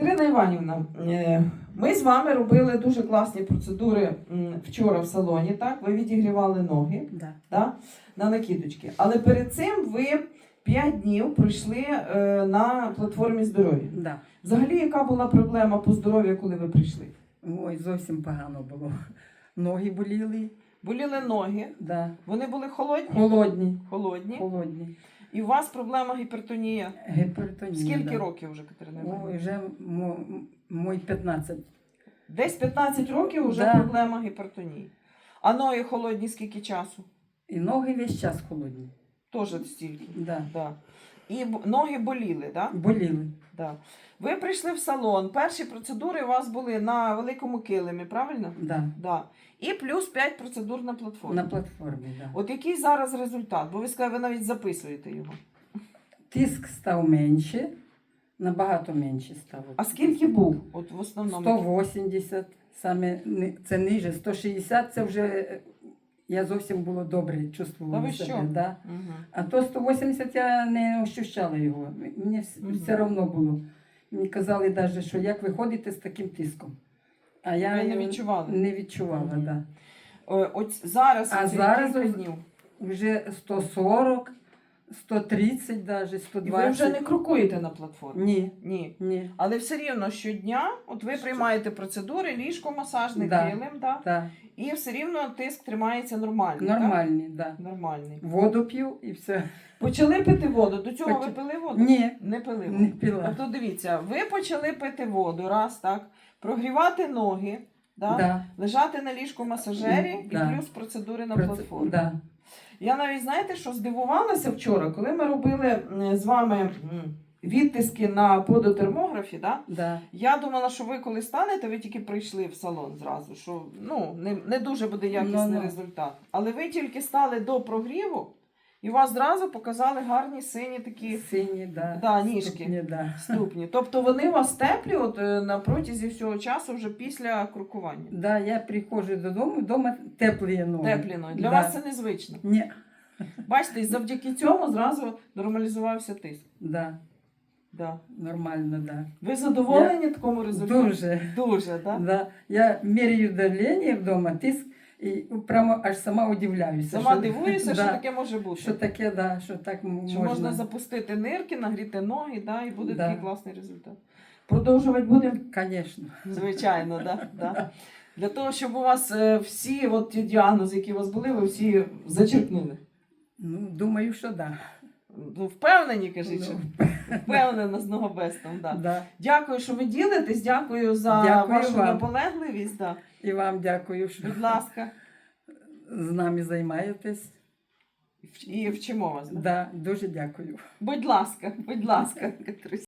Ірина Іванівна, е, ми з вами робили дуже класні процедури вчора в салоні. Так, ви відігрівали ноги Да. да, на накидочки. Але перед цим ви 5 днів пройшли е, на платформі здоров'я. Да. Взагалі, яка була проблема по здоров'ю, коли ви прийшли? Ой, зовсім погано було. Ноги боліли, Боліли ноги, да. вони були холодні? холодні. Холодні. холодні. І у вас проблема гіпертонія. Гіпертонія. Скільки да. років вже, Катерина? Ой, вже мой 15. Десь 15 років вже Да. проблема гіпертонії. А ноги холодні скільки часу? І ноги весь час холодні. Теж стільки. Да. Да. І ноги боліли, да? Боліли. Да. Ви прийшли в салон. Перші процедури у вас були на великому килимі, правильно? Да. Да. І плюс 5 процедур на платформі. На платформі. Да. От який зараз результат? Бо ви сказали, ви навіть записуєте його. Тиск став менше, набагато менше став. А скільки був? От в основному. 180, саме це ниже, 160 це вже е, я зовсім було добре чувствувала ви себе. що? Да. Угу. А то 180 я не ощущала його. Мені угу. Все одно було. Мені казали навіть, що як ви ходите з таким тиском. А я Ви не відчувала. Не відчувала, угу. да. От зараз, А зараз днів. Вже 140, 130 навіть, І 120. ви вже не крокуєте на платформі? Ні, Ні. ні. Але все рівно щодня, от ви приймаєте процедури, ліжко, масажний Да. килим, да? Так. і все рівно тиск тримається нормально. Так? Нормальні, да. Нормальний. Воду п'ю і все. Почали пити воду. До цього ви Поч- пили воду? Ні, Не пили воду. не пила. Тобто дивіться, ви почали пити воду, раз, так, прогрівати ноги, да? Да. лежати на ліжку масажері і да. плюс процедури на Проце- платформі. Да. Я навіть знаєте, що здивувалася вчора, коли ми робили з вами відтиски на подотермографі, да? Да. я думала, що ви коли станете, ви тільки прийшли в салон зразу, що ну, не, не дуже буде якісний no, no. результат. Але ви тільки стали до прогріву, і у вас зразу показали гарні сині такі Сині, да. Да, ніжки. Ступні, да. ступні. Тобто вони у вас теплі от, е, на протязі всього часу вже після крокування. Да, я приходжу додому, вдома теплі ноги. Теплі ноги. Для да. вас це незвично. Ні. Бачите, і завдяки цьому зразу нормалізувався тиск. Да. Да. Нормально, да. Ви задоволені такому результату? Дуже. Дуже, так? Да. Я міряю давлення вдома, тиск, і прямо аж сама удивляюся. Сама що- дивуюся, що да, таке може бути. Що таке, да, що так можна. Що можна. запустити нирки, нагріти ноги, да, і буде Да. такий класний результат. Продовжувати будемо? Звісно. Звичайно, да, да. Для того, щоб у вас е, всі от ті діагнози, які у вас були, ви всі зачерпнули. Ну, думаю, що да. Ну, впевнені, кажіть, що Ну, впевнена з ногобестом. Да. да. Дякую, що ви ділитесь. Дякую за Дякую вашу вам. наполегливість. Да. І вам дякую, що Будь ласка, з нами займаєтесь. і вчимо вас. Да. Да, дуже дякую. Будь ласка, будь ласка, Катерина.